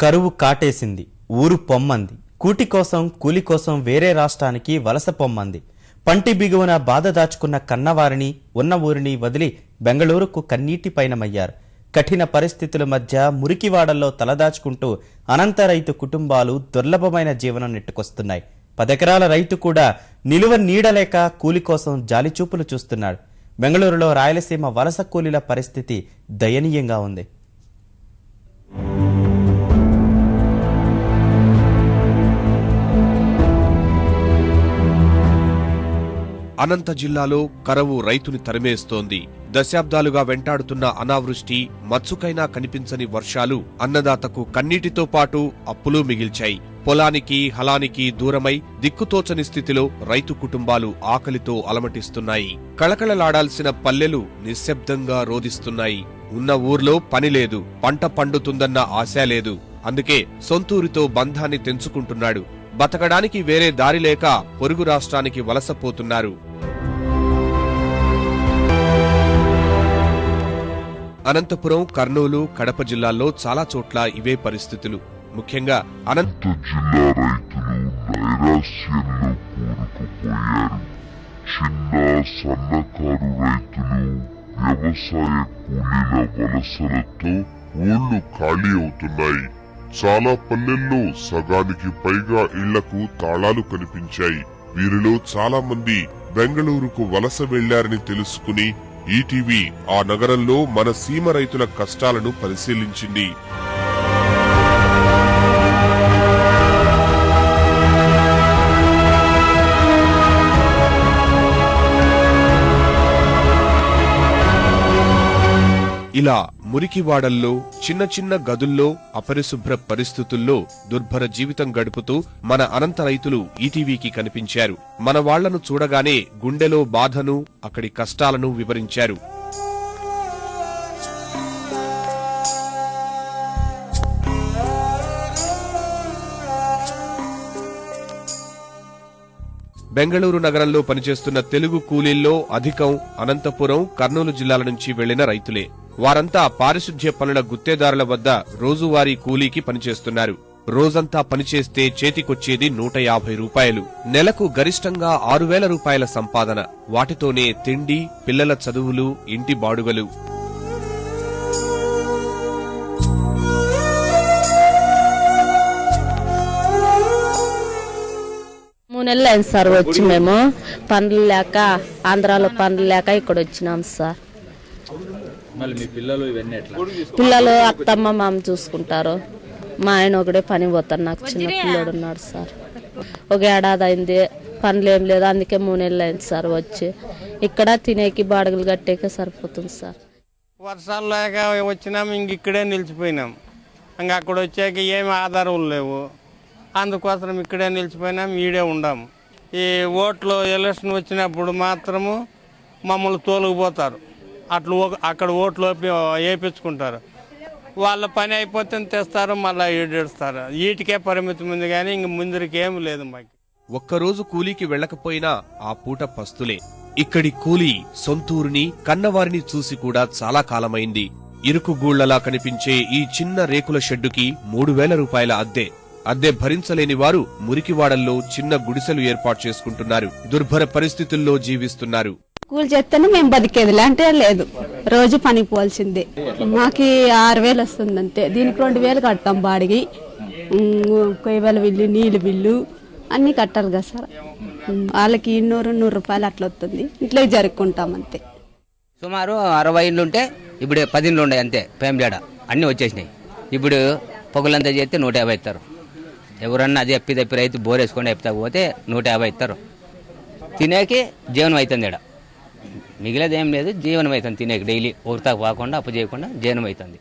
కరువు కాటేసింది ఊరు పొమ్మంది. కూటి కోసం కూలి కోసం వేరే రాష్ట్రానికి వలస పొమ్మంది. పంటి బిగువన బాధ దాచుకున్న కన్నవారిని ఉన్న ఊరిని వదిలి బెంగళూరుకు కన్నీటి పయనమయ్యారు. కఠిన పరిస్థితుల మధ్య మురికివాడల్లో తలదాచుకుంటూ అనంత రైతు కుటుంబాలు దుర్లభమైన జీవనం నెట్టుకొస్తున్నాయి. పదెకరాల రైతు కూడా నిలువ నీడలేక కూలి కోసం జాలిచూపులు చూస్తున్నాడు. బెంగళూరులో రాయలసీమ వలస కూలీల పరిస్థితి దయనీయంగా ఉంది. అనంత జిల్లాలో కరవు రైతుని తరిమేస్తోంది. దశాబ్దాలుగా వెంటాడుతున్న అనావృష్టి మత్సుకైనా కనిపించని వర్షాలు అన్నదాతకు కన్నీటితో పాటు అప్పులు మిగిల్చాయి. పొలానికి హలానికి దూరమై దిక్కుతోచని స్థితిలో రైతు కుటుంబాలు ఆకలితో అలమటిస్తున్నాయి. కళకళలాడాల్సిన పల్లెలు నిశ్శబ్దంగా రోధిస్తున్నాయి. ఉన్న ఊర్లో పని లేదు పంట పండుతుందన్న ఆశ లేదు. అందుకే సొంతూరితో బంధాన్ని తెంచుకుంటున్నాడు. బతకడానికి వేరే దారి లేక పొరుగు రాష్ట్రానికి వలసపోతున్నారు. అనంతపురం కర్నూలు కడప జిల్లాల్లో చాలా చోట్ల ఇవే పరిస్థితులు. ముఖ్యంగా అనంత జిల్లా రైతులు నైరాశ్యంలో కూరుకుపోయారు. చిన్న సన్నకారు రైతులు వ్యవసాయ కూలీల వలసలతో ఊళ్ళు ఖాళీ అవుతున్నాయి. చాలా పల్లెల్లో సగానికి పైగా ఇళ్ళకు తాళాలు కనిపించాయి. వీరిలో చాలా మంది బెంగళూరుకు వలస వెళ్ళారని తెలుసుకుని ఈటీవీ ఆ నగరంలో మన సీమ రైతుల కష్టాలను పరిశీలించింది. ఇలా మురికివాడల్లో చిన్న చిన్న గదుల్లో అపరిశుభ్ర పరిస్థితుల్లో దుర్భర జీవితం గడుపుతూ మన అనంత రైతులు ఈటీవీకి కనిపించారు. మన వాళ్ళను చూడగానే గుండెలో బాధను అక్కడి కష్టాలను వివరించారు. బెంగళూరు నగరంలో పనిచేస్తున్న తెలుగు కూలీల్లో అధికం అనంతపురం కర్నూలు జిల్లాల నుంచి వెళ్ళిన రైతులే. వారంతా పారిశుధ్య పనుల గుత్తేదారుల వద్ద రోజువారీ కూలీకి పనిచేస్తున్నారు. రోజంతా పనిచేస్తే చేతికొచ్చేది నూట యాభై రూపాయలు. నెలకు గరిష్టంగా ఆరు వేల రూపాయల సంపాదన. వాటితోనే తిండి పిల్లల చదువులు ఇంటి బాడుగలు. మూడు నెలలు అయింది సార్ వచ్చి మేము. పనులు లేక ఆంధ్రాలో పనులు లేక ఇక్కడ వచ్చినాం సార్. మళ్ళీ మీ పిల్లలు ఇవన్నీ ఎట్లా? పిల్లలు అత్తమ్మ మామ చూసుకుంటారు. మా ఆయన ఒకడే పని పోతారు నాకు చిన్న పిల్లోడు ఉన్నాడు సార్. ఒక ఏడాది అయింది పనులు ఏం లేదు అందుకే మూడు నెలలు అయింది సార్ వచ్చి. ఇక్కడ తినేకి బాడగలు కట్టేకే సరిపోతుంది సార్. వర్షాలు లేక వచ్చినాం ఇంక ఇక్కడే నిలిచిపోయినాం. ఇంక అక్కడ వచ్చాక ఏమి ఆధారం లేవు. అందుకోసం ఇక్కడే నిలిచిపోయినాం ఈడే ఉండాము ఈ ఓట్లు ఎలక్షన్ వచ్చినప్పుడు మాత్రము మమ్మల్ని తోలుకుపోతారు. అట్లు ఓ- అక్కడ ఓట్లు వేయించుకుంటారు వాళ్ళ పని అయిపోతే తెస్తారు మళ్ళీ ఈడేస్తారు వీటికే పరిమితం ఉంది కానీ ఇంక ముందరికి ఏం లేదు మాకు. ఒక్కరోజు కూలీకి వెళ్ళకపోయినా ఆ పూట పస్తులే. ఇక్కడి కూలీ సొంతూరుని కన్నవారిని చూసి కూడా చాలా కాలమైంది. ఇరుకు గూళ్ళలా కనిపించే ఈ చిన్న రేకుల షెడ్డుకి మూడు వేల రూపాయల అద్దె. అద్దె భరించలేని వారు మురికివాడల్లో చిన్న గుడిసెలు ఏర్పాటు చేసుకుంటున్నారు. దుర్భర పరిస్థితుల్లో జీవిస్తున్నారు. కూలి చేస్తేనే మేము బతికేది. అంటే లేదు. రోజు పని పోల్సిందే మాకు ఆరు వేలు వస్తుంది అంతే. దీనికి రెండు వేలు కడతాం బాడిగి. కొయ్యవేల బిల్లు నీళ్ళు బిల్లు అన్నీ కట్టాలి కదా సార్. వాళ్ళకి ఇన్నూరు నూరు రూపాయలు అట్లా వస్తుంది. ఇంట్లో జరుపుకుంటాం అంతే. సుమారు అరవై ఇండ్లు ఉంటే ఇప్పుడు పది ఇండ్లు ఉన్నాయి అంతే. ఫ్యామిలీడ అన్నీ వచ్చేసినాయి. ఇప్పుడు పొగలంతా చేస్తే నూట యాభై ఇస్తారు. ఎవరన్నా అది చెప్పి తప్పి రైతు బోరేసుకొని ఎప్పుతా పోతే నూట యాభై ఇస్తారు. తినేకి జీవనం అవుతుంది ఇక్కడ మిగిలేదు లేదు జీవనం అవుతుంది తినేకి డైలీ. ఊరితా పోకుండా అప్పు చేయకుండా జీవనం అవుతుంది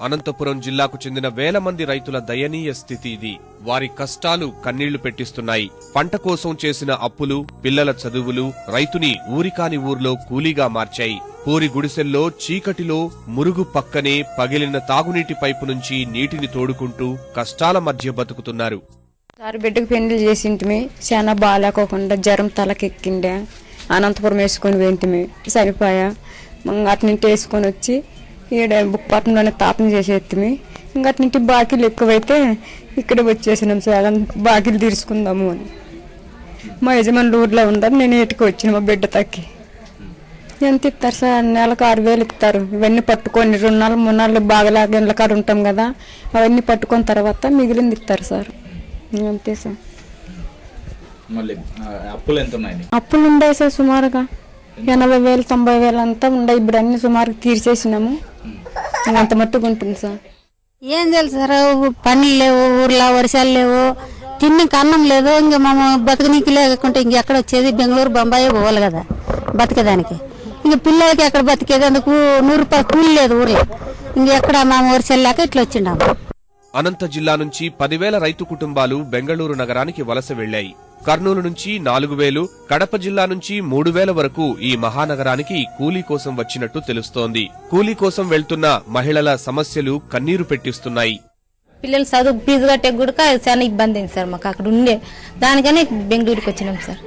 అనంతపురం జిల్లాకు చెందిన వేల మంది రైతుల దయనీయ స్థితి ఇది. వారి కష్టాలు కన్నీళ్ళు పెట్టిస్తున్నాయి. పంట కోసం చేసిన అప్పులు పిల్లల చదువులు రైతుని ఊరికాని ఊర్లో కూలీగా మార్చాయి. పూరి గుడిసెల్లో చీకటిలో మురుగు పక్కనే పగిలిన తాగునీటి పైపు నుంచి నీటిని తోడుకుంటూ కష్టాల మధ్య బతుకుతున్నారు. సార్ బిడ్డకు పెళ్ళి చేసింటిమి. చాలా బాగాలేకోకుండా జ్వరం తలకెక్కిండే. అనంతపురం వేసుకొని వెంటిమి చనిపోయా ఇంకా అటు వేసుకొని వచ్చి ఈడ బుక్పట్నంలోనే తాపం చేసేత్తిమి ఇంకా అటు బాకీలు ఎక్కువైతే ఇక్కడ వచ్చేసినాం సార్. బాకీలు తీర్చుకుందాము అని. మా యజమానులు ఊర్లో ఉందని నేను ఇటుకు వచ్చిన మా బిడ్డ తక్కి. ఎంత ఇస్తారు సార్? నెలకు ఆరు వేలు ఇస్తారు. ఇవన్నీ పట్టుకొని రెండు నెలలు మూడు నాలుగు బాగా ఇళ్ళ కాడ ఉంటాం కదా అవన్నీ పట్టుకున్న తర్వాత మిగిలింది ఇస్తారు సార్. అంతే సార్. మళ్ళీ అప్పులు ఎంత ఉన్నాయి నీకు? అప్పులు ఉండే సార్ సుమారుగా. ఎనభై వేలు తొంభై వేలు అంతా ఉండే ఇప్పుడు అన్ని సుమారుగా తీర్చేసినాము. అంత మట్టుకు ఉంటుంది సార్. ఏం తెలుసు సార్ పనులు లేవు ఊర్లో వర్షాలు లేవు. తిన్నకి అన్నం లేదు ఇంక మేము బతకనీకి లేకుంటే ఇంకెక్కడ వచ్చేది? బెంగళూరు బొంబాయి పోవాలి కదా బతికేదానికి. ఇంక పిల్లలకి ఎక్కడ బతికేది? అందుకు నూరు రూపాయలు కూలి లేదు ఊర్లో. ఇంకెక్కడ మేము వర్షాలు లేక ఇట్లా వచ్చిండాము అనంత జిల్లా నుంచి పదివేల రైతు కుటుంబాలు బెంగళూరు నగరానికి వలస వెళ్ళాయి కర్నూలు నుంచి నాలుగు వేలు కడప జిల్లా నుంచి మూడు వేల వరకు ఈ మహానగరానికి కూలీ కోసం వచ్చినట్టు తెలుస్తోంది. కూలీ కోసం వెళ్తున్న మహిళల సమస్యలు కన్నీరు పెట్టిస్తున్నాయి. పిల్లలు చదువు ఫీజు కట్టే కూడా చాలా ఇబ్బంది అయింది సార్ మాకు. అక్కడ ఉండే దానికని బెంగళూరుకి వచ్చినాం సార్.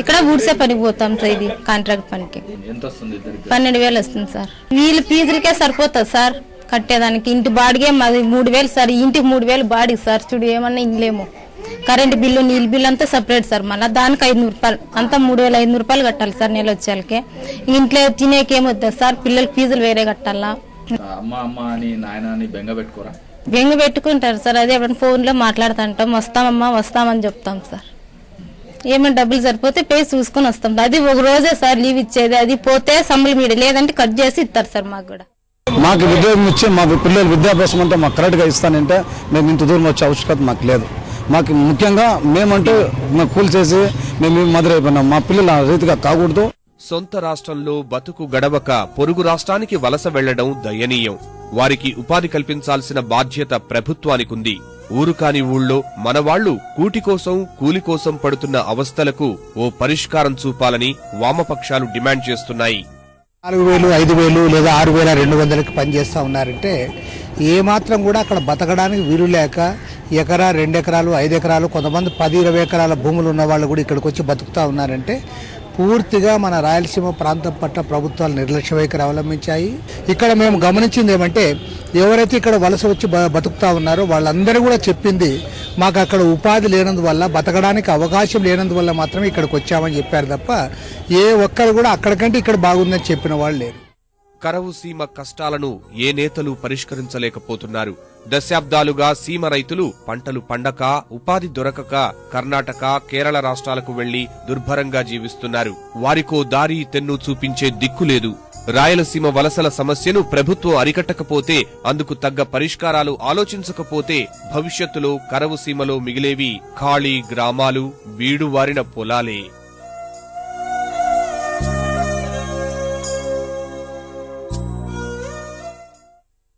ఇక్కడ ఊడ్సే పనికి పోతాం సార్ ఇది కాంట్రాక్ట్ పనికి. ఎంత వస్తుంది ఇద్దరికి? పన్నెండు వేలు వస్తుంది సార్. వీళ్ళ ఫీజులకే సరిపోతుంది సార్ కట్టేదానికి. ఇంటి బాడిగే మాది మూడు వేలు సార్. ఇంటికి మూడు వేలు బాడీ సార్. చూడు ఏమన్నా ఇల్లేమో. కరెంట్ బిల్లు నీళ్ళ బిల్లు అంతా సపరేట్ సార్. మళ్ళీ దానికి ఐదు రూపాయలు అంతా మూడు వేల ఐదు రూపాయలు కట్టాలి సార్ నెల వచ్చేళ్ళకి. ఇంట్లో తినేకేమొద్దా సార్ పిల్లలకి ఫీజులు వేరే కట్టాలా? ఆ, అమ్మ అమ్మ అని నాయన అని బెంగ పెట్టుకోరా? బెంగ పెట్టుకుంటారు సార్ అదే ఎప్పుడైనా ఫోన్లో మాట్లాడుతుంటాం వస్తామమ్మా వస్తామని చెప్తాం సార్. ఏమైనా డబ్బులు సరిపోతే పే చూసుకొని వస్తాం అది ఒక రోజే సార్ లీవ్ ఇచ్చేది అది పోతే సమ్ములు మీడ లేదంటే కట్ చేసి ఇస్తారు సార్ మాకు కూడా. మాకు ఉద్యోగం ఇచ్చి మా పిల్లల విద్యాభ్యాసం అంతా మాకు కరెక్ట్గా ఇస్తానంటే మేము ఇంత దూరం వచ్చే అవసరం మాకు లేదు. మాకు ముఖ్యంగా మేమంటూ మా కూలి చేసి మేము మధురైపోయినాం మా పిల్లలు ఆ రీతిగా కాకూడదు. సొంత రాష్ట్రంలో బతుకు గడవక పొరుగు రాష్ట్రానికి వలస వెళ్ళడం దయనీయం. వారికి ఉపాధి కల్పించాల్సిన బాధ్యత ప్రభుత్వానికుంది. ఊరు కాని ఊళ్ళో మనవాళ్ళు కూటి కోసం కూలి కోసం పడుతున్న అవస్థలకు ఓ పరిష్కారం చూపాలని వామపక్షాలు డిమాండ్ చేస్తున్నాయి. నాలుగు వేలు ఐదు వేలు లేదా ఆరు వేల రెండు వందలకి పనిచేస్తూ ఉన్నారంటే ఏమాత్రం కూడా అక్కడ బతకడానికి వీలు లేక ఎకరా రెండు ఎకరాలు ఐదు ఎకరాలు కొంతమంది పది ఇరవై ఎకరాల భూములు ఉన్న వాళ్ళు కూడా ఇక్కడికి వచ్చి బతుకుతూ ఉన్నారంటే పూర్తిగా మన రాయలసీమ ప్రాంతం పట్ల ప్రభుత్వాలు నిర్లక్ష్య వైఖరి అవలంబించాయి. ఇక్కడ మేము గమనించింది ఏమంటే ఎవరైతే ఇక్కడ వలస వచ్చి బ- బతుకుతా ఉన్నారో వాళ్ళందరూ కూడా చెప్పింది మాకు అక్కడ ఉపాధి లేనందువల్ల బతకడానికి అవకాశం లేనందువల్ల మాత్రమే ఇక్కడికి వచ్చామని చెప్పారు తప్ప ఏ ఒక్కరు కూడా అక్కడికంటే ఇక్కడ బాగుందని చెప్పిన వాళ్ళు లేరు. కరవు సీమ కష్టాలను ఏ నేతలు పరిష్కరించలేకపోతున్నారు? దశాబ్దాలుగా సీమ రైతులు పంటలు పండక ఉపాధి దొరకక కర్ణాటక కేరళ రాష్ట్రాలకు వెళ్ళి దుర్భరంగా జీవిస్తున్నారు. వారికో దారి తెన్ను చూపించే దిక్కులేదు రాయలసీమ వలసల సమస్యను ప్రభుత్వం అరికట్టకపోతే అందుకు తగ్గ పరిష్కారాలు ఆలోచించకపోతే భవిష్యత్తులో కరవు సీమలో మిగిలేవి ఖాళీ గ్రామాలు బీడువారిన పొలాలే.